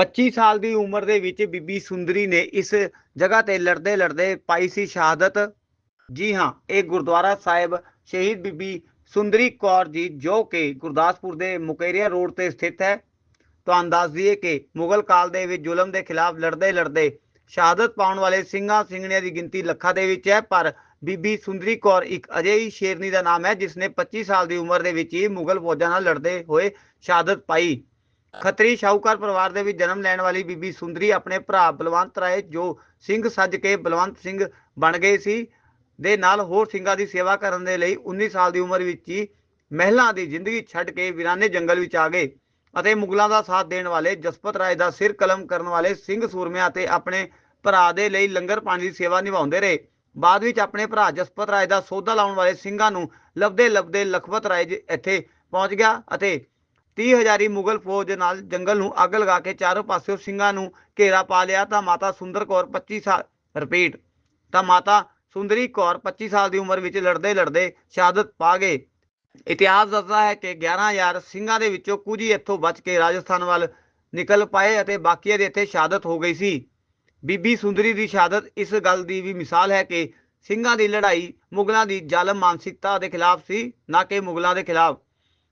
25 ਸਾਲ ਦੀ ਉਮਰ ਦੇ ਵਿੱਚ ਬੀਬੀ ਸੁੰਦਰੀ ਨੇ ਇਸ ਜਗ੍ਹਾ ਤੇ ਲੜਦੇ ਲੜਦੇ ਪਾਈ ਸੀ ਸ਼ਹਾਦਤ। ਜੀ ਹਾਂ, ਇਹ ਗੁਰਦੁਆਰਾ ਸਾਹਿਬ ਸ਼ਹੀਦ ਬੀਬੀ ਸੁੰਦਰੀ ਕੌਰ ਜੀ, ਜੋ ਕਿ ਗੁਰਦਾਸਪੁਰ ਦੇ ਮੁਕੇਰੀਆ ਰੋਡ ਤੇ ਸਥਿਤ ਹੈ। ਤੁਹਾਨੂੰ ਦੱਸ ਦਈਏ ਕਿ ਮੁਗਲ ਕਾਲ ਦੇ ਵਿੱਚ ਜ਼ੁਲਮ ਦੇ ਖਿਲਾਫ ਲੜਦੇ ਲੜਦੇ ਸ਼ਹਾਦਤ ਪਾਉਣ ਵਾਲੇ ਸਿੰਘਾਂ ਸਿੰਘਣੀਆਂ ਦੀ ਗਿਣਤੀ ਲੱਖਾਂ ਦੇ ਵਿੱਚ ਹੈ, ਪਰ ਬੀਬੀ ਸੁੰਦਰੀ ਕੌਰ ਇੱਕ ਅਜਿਹੀ ਸ਼ੇਰਨੀ ਦਾ ਨਾਮ ਹੈ ਜਿਸ ਨੇ 25 ਸਾਲ ਦੀ ਉਮਰ ਦੇ ਵਿੱਚ ਹੀ ਮੁਗਲ ਫੌਜਾਂ ਨਾਲ ਲੜਦੇ ਹੋਏ ਸ਼ਹਾਦਤ ਪਾਈ। ਖੱਤਰੀ ਸ਼ਾਹੂਕਾਰ ਪਰਿਵਾਰ ਦੇ ਵਿੱਚ ਜਨਮ ਲੈਣ ਵਾਲੀ ਬੀਬੀ ਸੁੰਦਰੀ ਆਪਣੇ ਭਰਾ ਬਲਵੰਤ ਰਾਏ, ਜੋ ਸਿੰਘ ਸੱਜ ਕੇ ਬਲਵੰਤ ਸਿੰਘ ਬਣ ਗਏ ਸੀ, ਦੇ ਨਾਲ ਹੋਰ ਸਿੰਘਾਂ ਦੀ ਸੇਵਾ ਕਰਨ ਦੇ ਲਈ 19 ਸਾਲ ਦੀ ਉਮਰ ਵਿੱਚ ਹੀ ਮਹਿਲਾ ਦੀ ਜ਼ਿੰਦਗੀ ਛੱਡ ਕੇ ਵੀਰਾਨੇ ਜੰਗਲ ਵਿੱਚ ਆ ਗਏ ਅਤੇ ਮੁਗਲਾਂ ਦਾ ਸਾਥ ਦੇਣ ਵਾਲੇ ਜਸਪਤ ਰਾਏ ਦਾ ਸਿਰ ਕਲਮ ਕਰਨ ਵਾਲੇ ਸਿੰਘ ਸੂਰਮਿਆਂ ਅਤੇ ਆਪਣੇ ਭਰਾ ਦੇ ਲਈ ਲੰਗਰ ਪਾਣੀ ਦੀ ਸੇਵਾ ਨਿਭਾਉਂਦੇ ਰਹੇ। ਬਾਅਦ ਵਿੱਚ ਆਪਣੇ ਭਰਾ ਜਸਪਤ ਰਾਏ ਦਾ ਸੌਦਾ ਲਾਉਣ ਵਾਲੇ ਸਿੰਘਾਂ ਨੂੰ ਲੱਭਦੇ ਲੱਭਦੇ ਲਖਪਤ ਰਾਏ ਇੱਥੇ ਪਹੁੰਚ ਗਿਆ ਅਤੇ 30 ਹਜ਼ਾਰੀ ਮੁਗਲ ਫੌਜ ਨਾਲ ਜੰਗਲ ਨੂੰ ਅੱਗ ਲਗਾ ਕੇ ਚਾਰੋਂ ਪਾਸਿਓਂ ਸਿੰਘਾਂ ਨੂੰ ਘੇਰਾ ਪਾ ਲਿਆ, ਤਾਂ ਮਾਤਾ ਸੁੰਦਰ ਕੌਰ 25 ਸਾਲ ਰਿਪੀਟ ਤਾਂ ਮਾਤਾ ਸੁੰਦਰੀ ਕੌਰ 25 ਸਾਲ ਦੀ ਉਮਰ ਵਿੱਚ ਲੜਦੇ ਲੜਦੇ ਸ਼ਹਾਦਤ ਪਾ ਗਏ। ਇਤਿਹਾਸ ਦੱਸਦਾ ਹੈ ਕਿ 11000 ਸਿੰਘਾਂ ਦੇ ਵਿੱਚੋਂ ਕੁਝ ਹੀ ਇੱਥੋਂ ਬਚ ਕੇ ਰਾਜਸਥਾਨ ਵੱਲ ਨਿਕਲ ਪਾਏ ਅਤੇ ਬਾਕੀਆਂ ਦੇ ਇੱਥੇ ਸ਼ਹਾਦਤ ਹੋ ਗਈ ਸੀ। ਬੀਬੀ ਸੁੰਦਰੀ ਦੀ ਸ਼ਹਾਦਤ ਇਸ ਗੱਲ ਦੀ ਵੀ ਮਿਸਾਲ ਹੈ ਕਿ ਸਿੰਘਾਂ ਦੀ ਲੜਾਈ ਮੁਗਲਾਂ ਦੀ ਜ਼ਾਲਮ ਮਾਨਸਿਕਤਾ ਦੇ ਖਿਲਾਫ ਸੀ, ਨਾ ਕਿ ਮੁਗਲਾਂ ਦੇ ਖਿਲਾਫ।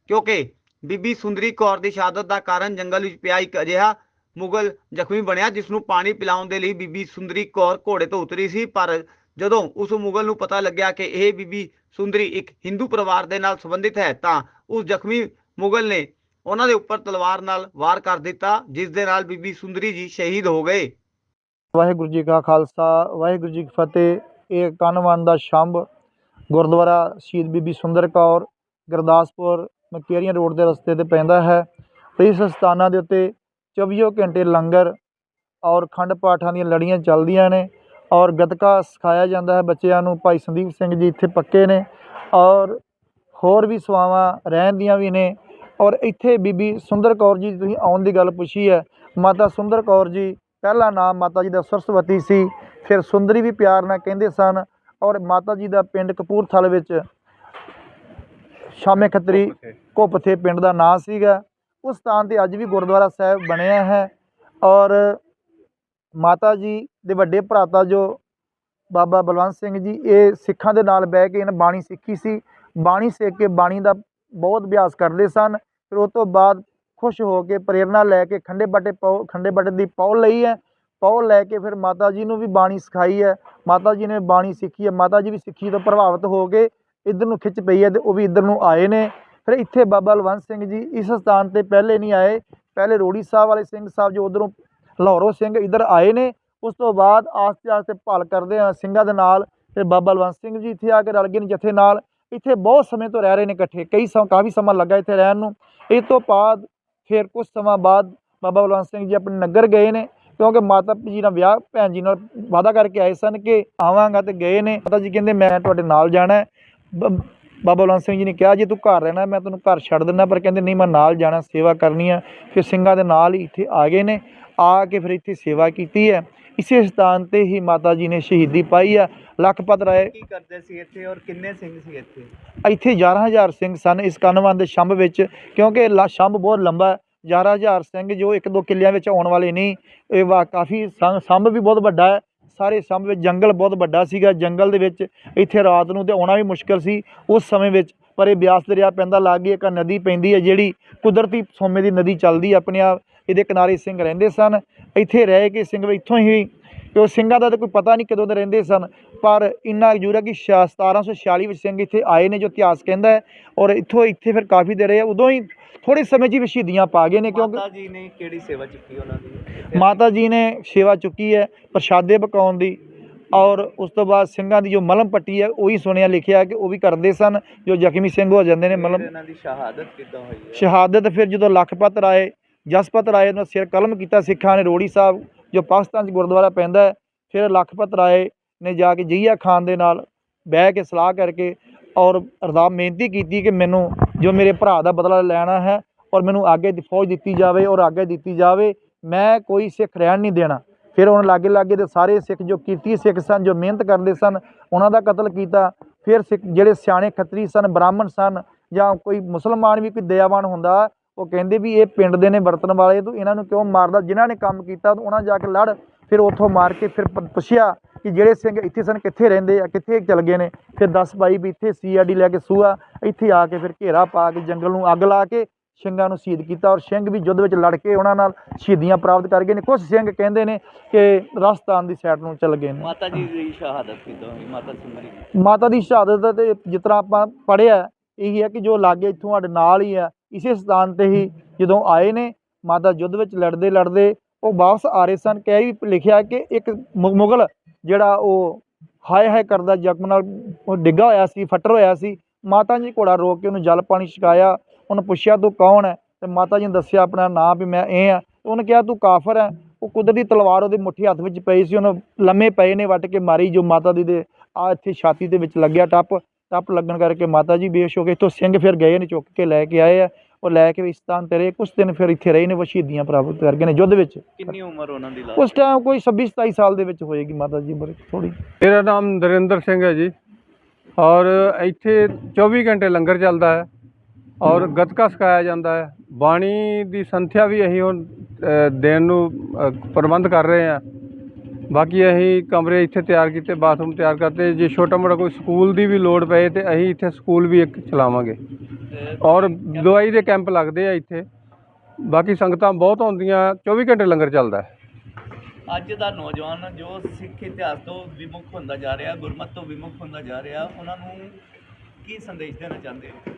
ਕਿਉਂਕਿ ਬੀਬੀ ਸੁੰਦਰੀ ਕੌਰ ਦੀ ਸ਼ਹਾਦਤ ਦਾ ਕਾਰਨ ਜੰਗਲ ਵਿੱਚ ਪਿਆ ਇੱਕ ਅਜਿਹਾ ਮੁਗਲ ਜ਼ਖਮੀ ਬਣਿਆ ਜਿਸ ਨੂੰ ਪਾਣੀ ਪਿਲਾਉਣ ਦੇ ਲਈ ਬੀਬੀ ਸੁੰਦਰੀ ਕੌਰ ਘੋੜੇ ਤੋਂ ਉਤਰੀ ਸੀ। ਪਰ ਜਦੋਂ ਉਸ ਮੁਗਲ ਨੂੰ ਪਤਾ ਲੱਗਿਆ ਕਿ ਇਹ ਬੀਬੀ ਸੁੰਦਰੀ ਇੱਕ ਹਿੰਦੂ ਪਰਿਵਾਰ ਦੇ ਨਾਲ ਸੰਬੰਧਿਤ ਹੈ, ਤਾਂ ਉਸ ਜ਼ਖਮੀ ਮੁਗਲ ਨੇ ਉਹਨਾਂ ਦੇ ਉੱਪਰ ਤਲਵਾਰ ਨਾਲ ਵਾਰ ਕਰ ਦਿੱਤਾ, ਜਿਸ ਦੇ ਨਾਲ ਬੀਬੀ ਸੁੰਦਰੀ ਜੀ ਸ਼ਹੀਦ ਹੋ ਗਏ। ਵਾਹਿਗੁਰੂ ਜੀ ਕਾ ਖਾਲਸਾ, ਵਾਹਿਗੁਰੂ ਜੀ ਕੀ ਫਤਿਹ। ਇਹ ਕੰਨਵਨ ਦਾ ਸ਼ੰਭ ਗੁਰਦੁਆਰਾ ਸ਼ਹੀਦ ਬੀਬੀ ਸੁੰਦਰ ਕੌਰ, ਗੁਰਦਾਸਪੁਰ ਮਕੇਰੀਆਂ ਰੋਡ ਦੇ ਰਸਤੇ ਤੇ ਪੈਂਦਾ ਹੈ। ਇਸ ਸਥਾਨਾਂ ਦੇ ਉੱਤੇ 24 ਘੰਟੇ ਲੰਗਰ ਔਰ ਖੰਡ ਪਾਠਾਂ ਦੀਆਂ ਲੜੀਆਂ ਚੱਲਦੀਆਂ ਨੇ ਔਰ ਗੱਤਕਾ ਸਿਖਾਇਆ ਜਾਂਦਾ ਹੈ ਬੱਚਿਆਂ ਨੂੰ। ਭਾਈ ਸੰਦੀਪ ਸਿੰਘ ਜੀ ਇੱਥੇ ਪੱਕੇ ਨੇ ਔਰ ਹੋਰ ਵੀ ਸਵਾਵਾਂ ਰਹਿਣ ਦੀਆਂ ਵੀ ਨੇ ਔਰ ਇੱਥੇ ਬੀਬੀ ਸੁੰਦਰ ਕੌਰ ਜੀ, ਤੁਸੀਂ ਆਉਣ ਦੀ ਗੱਲ ਪੁੱਛੀ ਹੈ, ਮਾਤਾ ਸੁੰਦਰ ਕੌਰ ਜੀ, ਪਹਿਲਾ ਨਾਮ ਮਾਤਾ ਜੀ ਦਾ ਸਰਸਵਤੀ ਸੀ, ਫਿਰ ਸੁੰਦਰੀ ਵੀ ਪਿਆਰ ਨਾਲ ਕਹਿੰਦੇ ਸਨ ਔਰ ਮਾਤਾ ਜੀ ਦਾ ਪਿੰਡ ਕਪੂਰਥਲ ਵਿੱਚ ਸ਼ਾਮੇ ਖੱਤਰੀ ਘੁੱਪਥੇ ਪਿੰਡ ਦਾ ਨਾਂ ਸੀਗਾ। ਉਸ ਸਥਾਨ ਤੇ ਅੱਜ ਵੀ ਗੁਰਦੁਆਰਾ ਸਾਹਿਬ ਬਣਿਆ ਹੈ ਔਰ ਮਾਤਾ ਜੀ ਦੇ ਵੱਡੇ ਭਰਾਤਾ ਜੋ ਬਾਬਾ ਬਲਵੰਤ ਸਿੰਘ ਜੀ ਇਹ ਸਿੱਖਾਂ ਦੇ ਨਾਲ ਬਹਿ ਕੇ ਇਹਨਾਂ ਬਾਣੀ ਸਿੱਖੀ ਸੀ। ਬਾਣੀ ਸਿੱਖ ਕੇ ਬਾਣੀ ਦਾ ਬਹੁਤ ਅਭਿਆਸ ਕਰਦੇ ਸਨ। ਫਿਰ ਉਸ ਤੋਂ ਬਾਅਦ ਖੁਸ਼ ਹੋ ਕੇ ਪ੍ਰੇਰਣਾ ਲੈ ਕੇ ਖੰਡੇ ਬਾਟੇ ਪੌ ਖੰਡੇ ਬਾਟੇ ਦੀ ਪੌਲ ਲਈ ਹੈ। ਪੌਲ ਲੈ ਕੇ ਫਿਰ ਮਾਤਾ ਜੀ ਨੂੰ ਵੀ ਬਾਣੀ ਸਿਖਾਈ ਹੈ। ਮਾਤਾ ਜੀ ਨੇ ਬਾਣੀ ਸਿੱਖੀ ਹੈ। ਮਾਤਾ ਜੀ ਵੀ ਸਿੱਖੀ ਤੋਂ ਪ੍ਰਭਾਵਿਤ ਹੋ ਕੇ ਇੱਧਰ ਨੂੰ ਖਿੱਚ ਪਈ ਹੈ ਤੇ ਉਹ ਵੀ ਇੱਧਰ ਨੂੰ ਆਏ ਨੇ। ਫਿਰ ਇੱਥੇ ਬਾਬਾ ਬਲਵੰਤ ਸਿੰਘ ਜੀ ਇਸ ਸਥਾਨ ਤੇ ਪਹਿਲੇ ਨਹੀਂ ਆਏ। ਪਹਿਲੇ ਰੋੜੀ ਸਾਹਿਬ ਵਾਲੇ ਸਿੰਘ ਸਾਹਿਬ ਜੋ ਉਧਰੋਂ ਲਾਹੌਰੋਂ ਸਿੰਘ ਇੱਧਰ ਆਏ ਨੇ। ਉਸ ਤੋਂ ਬਾਅਦ ਆਸਤੇ ਆਸਤੇ ਭਾਲ ਕਰਦੇ ਆ ਸਿੰਘਾਂ ਦੇ ਨਾਲ। ਫਿਰ ਬਾਬਾ ਬਲਵੰਤ ਸਿੰਘ ਜੀ ਇੱਥੇ ਆ ਕੇ ਰਲ ਗਏ ਨੇ ਜਥੇ ਨਾਲ। ਇੱਥੇ ਬਹੁਤ ਸਮੇਂ ਤੋਂ ਰਹਿ ਰਹੇ ਨੇ ਇਕੱਠੇ। ਕਈ ਸਮ, ਕਾਫੀ ਸਮਾਂ ਲੱਗਾ ਇੱਥੇ ਰਹਿਣ ਨੂੰ। ਇਸ ਤੋਂ ਬਾਅਦ ਫਿਰ ਕੁਝ ਸਮਾਂ ਬਾਅਦ ਬਾਬਾ ਬਲਵੰਤ ਸਿੰਘ ਜੀ ਆਪਣੇ ਨਗਰ ਗਏ ਨੇ। ਕਿਉਂਕਿ ਮਾਤਾ ਜੀ ਨਾਲ ਵਿਆਹ, ਭੈਣ ਜੀ ਨਾਲ ਵਾਅਦਾ ਕਰਕੇ ਆਏ ਸਨ ਕਿ ਆਵਾਂਗਾ ਤੇ ਗਏ ਨੇ। ਮਾਤਾ ਜੀ ਕਹਿੰਦੇ, ਮੈਂ ਤੁਹਾਡੇ ਨਾਲ ਜਾਣਾ ਬਾਬਾ ਬਲਵੰਤ ਸਿੰਘ ਜੀ ਨੇ ਕਿਹਾ ਜੇ ਤੂੰ ਘਰ ਰਹਿਣਾ ਮੈਂ ਤੈਨੂੰ ਘਰ ਛੱਡ ਦਿੰਦਾ। ਪਰ ਕਹਿੰਦੇ ਨਹੀਂ ਮੈਂ ਨਾਲ ਜਾਣਾ ਸੇਵਾ ਕਰਨੀ ਆ। ਫਿਰ ਸਿੰਘਾਂ ਦੇ ਨਾਲ ਹੀ ਇੱਥੇ ਆ ਗਏ ਨੇ। ਆ ਕੇ ਫਿਰ ਇੱਥੇ ਸੇਵਾ ਕੀਤੀ ਹੈ। ਇਸੇ ਸਥਾਨ ਤੇ ਹੀ ਮਾਤਾ ਜੀ ਨੇ ਸ਼ਹੀਦੀ ਪਾਈ ਆ। ਲਖਪਤ ਰਾਏ ਕੀ ਕਰਦੇ ਸੀ ਇੱਥੇ ਔਰ ਕਿੰਨੇ ਸਿੰਘ ਸੀ ਇੱਥੇ? ਇੱਥੇ 11000 ਸਿੰਘ ਸਨ ਇਸ ਕਨਵਨ ਦੇ ਛੰਭ ਵਿੱਚ ਕਿਉਂਕਿ ਛੰਭ ਬਹੁਤ ਲੰਬਾ ਹੈ। 11000 ਸਿੰਘ ਜੋ ਇੱਕ ਦੋ ਕਿੱਲਿਆਂ ਵਿੱਚ ਆਉਣ ਵਾਲੇ ਨਹੀਂ ਇਹ ਵਾ ਕਾਫੀ ਛੰਭ ਵੀ ਬਹੁਤ ਵੱਡਾ ਹੈ। ਸਾਰੇ ਛੰਭ ਵਿੱਚ ਜੰਗਲ ਬਹੁਤ ਵੱਡਾ ਸੀਗਾ, ਜੰਗਲ ਦੇ ਵਿੱਚ ਇੱਥੇ ਰਾਤ ਨੂੰ ਤੇ ਆਉਣਾ ਵੀ ਮੁਸ਼ਕਲ ਸੀ, ਉਸ ਸਮੇਂ ਵਿੱਚ ਪਰ ਇਹ ਬਿਆਸ ਦਰਿਆ ਪੈਂਦਾ ਲਾਗੇ ਇੱਕ ਨਦੀ ਪੈਂਦੀ ਹੈ ਜਿਹੜੀ ਕੁਦਰਤੀ ਸੋਮੇ ਦੀ ਨਦੀ ਚੱਲਦੀ ਆਪਣੇ ਆਪ ਇਹਦੇ ਕਿਨਾਰੇ ਸਿੰਘ ਰਹਿੰਦੇ ਸਨ, ਇੱਥੇ ਰਹਿ ਕੇ ਸਿੰਘ ਇੱਥੋਂ ਹੀ ਕਿ ਉਹ ਸਿੰਘਾਂ ਦਾ ਤਾਂ ਕੋਈ ਪਤਾ ਨਹੀਂ ਕਦੋਂ ਦੇ ਰਹਿੰਦੇ ਸਨ ਪਰ ਇੰਨਾ ਜ਼ਰੂਰ ਹੈ ਕਿ ਛਾ- 1746 ਵਿੱਚ ਸਿੰਘ ਇੱਥੇ ਆਏ ਨੇ ਜੋ ਇਤਿਹਾਸ ਕਹਿੰਦਾ ਹੈ ਔਰ ਇੱਥੋਂ ਇੱਥੇ ਫਿਰ ਕਾਫੀ ਦੇਰ ਰਹੇ ਉਦੋਂ ਹੀ ਥੋੜੇ ਸਮੇਂ ਹੀ ਸ਼ਹੀਦੀਆਂ ਪਾ ਗਏ ਨੇ ਕਿਉਂਕਿ ਮਾਤਾ ਜੀ ਨੇ ਕਿਹੜੀ ਸੇਵਾ ਚੁੱਕੀ ਉਹਨਾਂ ਦੀ? ਮਾਤਾ ਜੀ ਨੇ ਸੇਵਾ ਚੁੱਕੀ ਹੈ ਪ੍ਰਸ਼ਾਦੇ ਪਕਾਉਣ ਦੀ ਔਰ ਉਸ ਤੋਂ ਬਾਅਦ ਸਿੰਘਾਂ ਦੀ ਜੋ ਮਲਮ ਪੱਟੀ ਹੈ ਉਹੀ ਸੁਣਿਆ ਲਿਖਿਆ ਕਿ ਉਹ ਵੀ ਕਰਦੇ ਸਨ ਜੋ ਜ਼ਖਮੀ ਸਿੰਘ ਹੋ ਜਾਂਦੇ ਨੇ ਮਲਮ ਇਹਨਾਂ ਦੀ ਸ਼ਹਾਦਤ ਕਿੱਦਾਂ ਹੋਈ ਹੈ ਸ਼ਹਾਦਤ ਫਿਰ ਜਦੋਂ ਲਖਪਤ ਰਾਏ ਜਸਪਤ ਰਾਏ ਨੂੰ ਸਿਰ ਕਲਮ ਕੀਤਾ ਸਿੱਖਾਂ ਨੇ ਰੋੜੀ ਸਾਹਿਬ ਜੋ ਪਾਕਿਸਤਾਨ 'ਚ ਗੁਰਦੁਆਰਾ ਪੈਂਦਾ ਫਿਰ ਲਖਪਤ ਰਾਏ ਨੇ ਜਾ ਕੇ ਜਹੀਆ ਖਾਨ ਦੇ ਨਾਲ ਬਹਿ ਕੇ ਸਲਾਹ ਕਰਕੇ ਔਰ ਅਰਦਾਸ ਬੇਨਤੀ ਕੀਤੀ ਕਿ ਮੈਨੂੰ ਜੋ ਮੇਰੇ ਭਰਾ ਦਾ ਬਦਲਾ ਲੈਣਾ ਹੈ ਔਰ ਮੈਨੂੰ ਆਗੇ ਦੀ ਫੌਜ ਦਿੱਤੀ ਜਾਵੇ ਔਰ ਆਗੇ ਦਿੱਤੀ ਜਾਵੇ, ਮੈਂ ਕੋਈ ਸਿੱਖ ਰਹਿਣ ਨਹੀਂ ਦੇਣਾ। ਫਿਰ ਉਹਨਾਂ ਲਾਗੇ ਲਾਗੇ ਦੇ ਸਾਰੇ ਸਿੱਖ ਜੋ ਕੀਰਤੀ ਸਿੱਖ ਸਨ, ਜੋ ਮਿਹਨਤ ਕਰਦੇ ਸਨ, ਉਹਨਾਂ ਦਾ ਕਤਲ ਕੀਤਾ। ਫਿਰ ਸਿੱਖ ਜਿਹੜੇ ਸਿਆਣੇ ਖੱਤਰੀ ਸਨ, ਬ੍ਰਾਹਮਣ ਸਨ ਜਾਂ ਕੋਈ ਮੁਸਲਮਾਨ ਵੀ ਕੋਈ ਦਇਆਵਾਨ ਹੁੰਦਾ ਉਹ ਕਹਿੰਦੇ ਵੀ ਇਹ ਪਿੰਡ ਦੇ ਨੇ ਵਰਤਣ ਵਾਲੇ ਤੂੰ ਇਹਨਾਂ ਨੂੰ ਕਿਉਂ ਮਾਰਦਾ? ਜਿਨ੍ਹਾਂ ਨੇ ਕੰਮ ਕੀਤਾ ਤੂੰ ਉਹਨਾਂ ਜਾ ਕੇ ਲੜ ਫਿਰ ਉੱਥੋਂ ਮਾਰ ਕੇ ਫਿਰ ਪੁੱਛਿਆ ਕਿ ਜਿਹੜੇ ਸਿੰਘ ਇੱਥੇ ਸਨ ਕਿੱਥੇ ਰਹਿੰਦੇ ਆ ਕਿੱਥੇ ਚਲ ਗਏ ਨੇ? ਫਿਰ ਦੱਸ ਬਾਈ ਵੀ ਇੱਥੇ ਸੀਆਰਡੀ ਲੈ ਕੇ ਸੂਆ ਇੱਥੇ ਆ ਕੇ ਫਿਰ ਘੇਰਾ ਪਾ ਕੇ ਜੰਗਲ ਨੂੰ ਅੱਗ ਲਾ ਕੇ ਸਿੰਘਾਂ ਨੂੰ ਸ਼ਹੀਦ ਕੀਤਾ ਔਰ ਸਿੰਘ ਵੀ ਯੁੱਧ ਵਿੱਚ ਲੜ ਕੇ ਉਹਨਾਂ ਨਾਲ ਸ਼ਹੀਦੀਆਂ ਪ੍ਰਾਪਤ ਕਰ ਗਏ ਨੇ। ਕੁਝ ਸਿੰਘ ਕਹਿੰਦੇ ਨੇ ਕਿ ਰਾਜਸਥਾਨ ਦੀ ਸਾਈਡ ਨੂੰ ਚਲ ਗਏ ਨੇ। ਮਾਤਾ ਜੀ ਦੀ ਸ਼ਹਾਦਤ ਕਿੱਦਾਂ ਹੋਈ ਮਾਤਾ ਸੁੰਦਰੀ ਦੀ? ਮਾਤਾ ਦੀ ਸ਼ਹਾਦਤ ਤੇ ਜਿਸ ਤਰ੍ਹਾਂ ਆਪਾਂ ਪੜ੍ਹਿਆ ਇਹੀ ਹੈ ਕਿ ਜੋ ਲਾਗੇ ਇੱਥੋਂ ਸਾਡੇ ਨਾਲ ਹੀ ਆ ਇਸੇ ਸਥਾਨ ਤੇ ਹੀ ਜਦੋਂ ਆਏ ਨੇ, ਮਾਤਾ ਯੁੱਧ ਵਿੱਚ ਲੜਦੇ ਲੜਦੇ ਉਹ ਵਾਪਸ ਆ ਰਹੇ ਸਨ। ਕਹਿ ਇਹ ਵੀ, ਲਿਖਿਆ ਕਿ ਇੱਕ ਮੁ- ਮੁਗਲ ਜਿਹੜਾ ਉਹ ਹਾਏ ਹਾਏ ਕਰਦਾ ਜ਼ਖਮ ਨਾਲ ਉਹ ਡਿੱਗਾ ਹੋਇਆ ਸੀ, ਫੱਟਰ ਹੋਇਆ ਸੀ। ਮਾਤਾ ਜੀ ਘੋੜਾ ਰੋਕ ਕੇ ਉਹਨੂੰ ਜਲ ਪਾਣੀ ਛਕਾਇਆ, ਉਹਨੂੰ ਪੁੱਛਿਆ, ਤੂੰ ਕੌਣ ਹੈ? ਤੇ ਮਾਤਾ ਜੀ ਨੇ ਦੱਸਿਆ ਆਪਣਾ ਨਾਮ ਵੀ ਮੈਂ ਇਹ ਆ ਉਹਨੇ ਕਿਹਾ, ਤੂੰ ਕਾਫਰ ਹੈ। ਉਹ ਕੁਦਰਤੀ ਤਲਵਾਰ ਉਹਦੇ ਮੁੱਠੀ ਹੱਥ ਵਿੱਚ ਪਈ ਸੀ, ਉਹਨੂੰ ਲੰਮੇ ਪਏ ਨੇ ਵੱਟ ਕੇ ਮਾਰੀ, ਜੋ ਮਾਤਾ ਦੀ ਦੇ ਆ ਇੱਥੇ ਛਾਤੀ ਦੇ ਵਿੱਚ ਲੱਗਿਆ ਟੱਪ। ਟੱਪ ਲੱਗਣ ਕਰਕੇ ਮਾਤਾ ਜੀ ਬੇਹੋਸ਼ ਹੋ ਗਏ ਇੱਥੋਂ ਸਿੰਘ ਫਿਰ ਗਏ ਨੇ ਚੁੱਕ ਕੇ ਲੈ ਕੇ ਆਏ ਆ ਉਹ ਲੈ ਕੇ ਵੀ ਇਸ ਸਥਾਨ ਤੇ ਰਹੇ ਕੁਝ ਦਿਨ ਫਿਰ ਇੱਥੇ ਰਹੇ ਨੇ ਉਹ ਸ਼ਹੀਦੀਆਂ ਪ੍ਰਾਪਤ ਕਰ ਗਏ ਨੇ ਯੁੱਧ ਵਿੱਚ। ਕਿੰਨੀ ਉਮਰ ਉਹਨਾਂ ਦੀ ਉਸ ਟਾਈਮ ਕੋਈ 26 27 ਸਾਲ ਦੇ ਵਿੱਚ ਹੋਏਗੀ ਮਾਤਾ ਜੀ ਉਮਰ ਥੋੜੀ ਮੇਰਾ ਨਾਮ ਨਰਿੰਦਰ ਸਿੰਘ ਹੈ ਜੀ ਔਰ ਇੱਥੇ 24 ਘੰਟੇ ਲੰਗਰ ਚੱਲਦਾ ਹੈ ਔਰ ਗੱਤਕਾ ਸਿਖਾਇਆ ਜਾਂਦਾ ਹੈ ਬਾਣੀ ਦੀ ਸੰਥਿਆ ਵੀ ਅਸੀਂ ਹੁਣ ਦੇਣ ਨੂੰ ਪ੍ਰਬੰਧ ਕਰ ਰਹੇ ਹਾਂ। ਬਾਕੀ ਅਸੀਂ ਕਮਰੇ ਇੱਥੇ ਤਿਆਰ ਕੀਤੇ ਬਾਥਰੂਮ ਤਿਆਰ ਕਰਤੇ। ਜੇ ਛੋਟਾ ਮੋਟਾ ਕੋਈ ਸਕੂਲ ਦੀ ਵੀ ਲੋੜ ਪਏ ਤੇ ਅਸੀਂ ਇੱਥੇ ਸਕੂਲ ਵੀ ਇੱਕ ਚਲਾਵਾਂਗੇ। ਔਰ ਦਵਾਈ ਦੇ ਕੈਂਪ ਲੱਗਦੇ ਆ ਇੱਥੇ। ਬਾਕੀ ਸੰਗਤਾਂ ਬਹੁਤ ਆਉਂਦੀਆਂ 24 ਘੰਟੇ ਲੰਗਰ ਚੱਲਦਾ। ਹੈ ਅੱਜ ਦਾ ਨੌਜਵਾਨ ਜੋ ਸਿੱਖ ਇਤਿਹਾਸ ਤੋਂ ਵਿਮੁਖ ਹੁੰਦਾ ਜਾ ਰਿਹਾ ਗੁਰਮਤ ਤੋਂ ਵਿਮੁਖ ਹੁੰਦਾ ਜਾ ਰਿਹਾ ਉਹਨਾਂ ਨੂੰ ਕੀ ਸੰਦੇਸ਼ ਦੇਣਾ ਚਾਹੁੰਦੇ ਹੋ?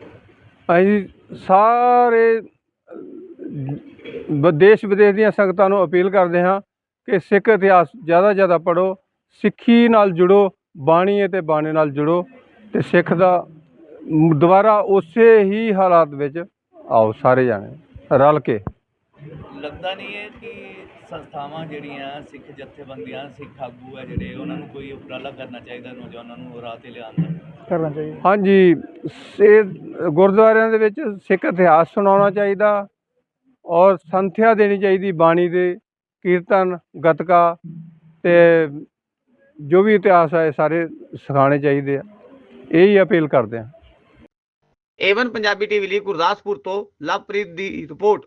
ਅਸੀਂ ਸਾਰੇ ਦੇਸ਼ ਵਿਦੇਸ਼ ਦੀਆਂ ਸੰਗਤਾਂ ਨੂੰ ਅਪੀਲ ਕਰਦੇ ਹਾਂ ਕਿ ਸਿੱਖ ਇਤਿਹਾਸ ਜ਼ਿਆਦਾ ਜ਼ਿਆਦਾ ਪੜ੍ਹੋ ਸਿੱਖੀ ਨਾਲ ਜੁੜੋ ਬਾਣੀ ਅਤੇ ਬਾਣੇ ਨਾਲ ਜੁੜੋ ਤੇ ਸਿੱਖ ਦਾ ਦੁਬਾਰਾ ਉਸੇ ਹੀ ਹਾਲਾਤ ਵਿੱਚ ਆਓ ਸਾਰੇ ਜਾਣੇ ਰਲ ਕੇ। ਲੱਗਦਾ ਨਹੀਂ ਹੈ ਕਿ ਸੰਸਥਾਵਾਂ ਜਿਹੜੀਆਂ ਸਿੱਖ ਜਥੇਬੰਦੀਆਂ ਸਿੱਖ ਆਗੂ ਹੈ ਜਿਹੜੇ ਉਹਨਾਂ ਨੂੰ ਕੋਈ ਉਪਰਾਲਾ ਕਰਨਾ ਚਾਹੀਦਾ ਨੌਜਵਾਨਾਂ ਨੂੰ ਰਾਹ ਤੇ ਲਿਆਉਣ ਦਾ? ਕਰਨਾ ਚਾਹੀਦਾ। ਹਾਂਜੀ ਇਹ ਗੁਰਦੁਆਰਿਆਂ ਦੇ ਵਿੱਚ ਸਿੱਖ ਇਤਿਹਾਸ ਸੁਣਾਉਣਾ ਚਾਹੀਦਾ ਔਰ ਸੰਥਿਆ ਦੇਣੀ ਚਾਹੀਦੀ ਬਾਣੀ ਦੇ। ਕੀਰਤਨ, ਗਤਕਾ ਤੇ ਜੋ ਵੀ ਇਤਿਹਾਸ ਹੈ ਇਹ ਸਾਰੇ ਸਿਖਾਉਣੇ ਚਾਹੀਦੇ ਆ। ਇਹ ਹੀ ਅਪੀਲ ਕਰਦੇ ਆ। ਏਵਨ ਪੰਜਾਬੀ ਟੀਵੀ ਲਈ ਗੁਰਦਾਸਪੁਰ ਤੋਂ ਲਵਪ੍ਰੀਤ ਦੀ ਰਿਪੋਰਟ।